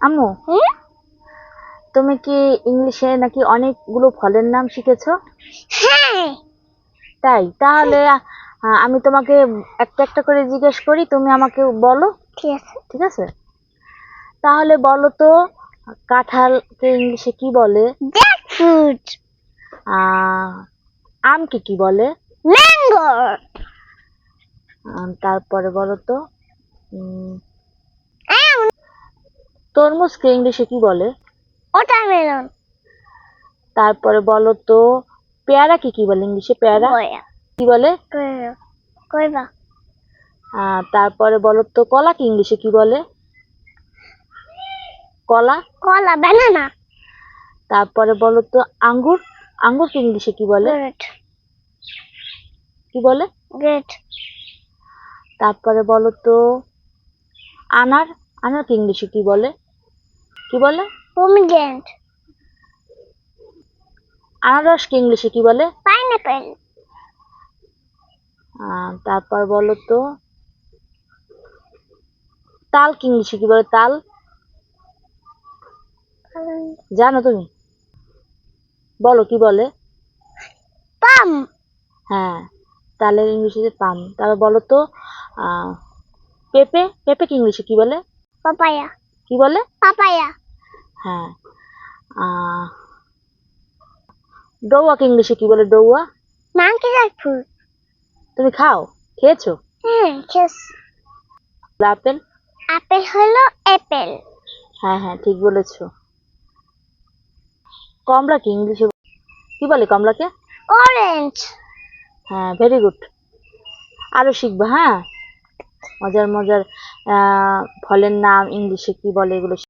আম্মু? হুম? তুমি কি ইংলিশে নাকি অনেকগুলো ফলের নাম শিখেছো? হ্যাঁ। তাই? তাহলে আমি তোমাকে একটা একটা করে জিজ্ঞেস করি তুমি আমাকে বলো। ঠিক আছে। ঠিক আছে? তাহলে বলো তো কাঁঠালকে ইংলিশে কি বলে? ফ্রুট আমকে কি বলে? ম্যাঙ্গো তারপরে বলো তো তরমুজকে ইংলিশে কি বলে? ওটারমেলন তারপরে বলো তো পেয়ারাকে কি কি বলে ইংলিশে? পেয়ারা? কি বলে? কইবা। তারপরে বলো তো কলাকে ইংলিশে কি বলে? কলা? কলা ব্যানানা তারপরে বলো তো আঙ্গুর? আঙ্গুরকে ইংলিশে কি বলে? কি বলে? গ্রেট তারপরে বলো তো আনার? আনারকে ইংলিশে কি বলে? কি বলে? পোমিগ্রেন্ট আনারসকে ইংলিশে কি বলে? পাইনাপেল তারপর বলো তো। তালকে ইংলিশে কি বলে? তাল? জানো তুমি? বলো কি বলে? পাম। হ্যাঁ তালের ইংলিশে পাম। তারপর বলো তো আহ, পেঁপে? পেঁপেকে ইংলিশে কি বলে? পাপায়া। কি বলে? পাপায়া। হ্যাঁ। ডৌয়াকে ইংলিশে কি বলে ডৌয়া মাঙ্কি ফ্রুট তুমি খাও? খেয়েছো? হ্যাঁ খেস আপেল? আপেল হলো অ্যাপেল হ্যাঁ হ্যাঁ ঠিক বলেছ। কমলা কি ইংলিশে? কি বলে কমলাকে? অরেঞ্জ। হ্যাঁ ভেরি গুড আরও শিখবা হ্যাঁ? মজার মজার। আহ, ফলের নাম ইংলিশে কি বলে এগুলো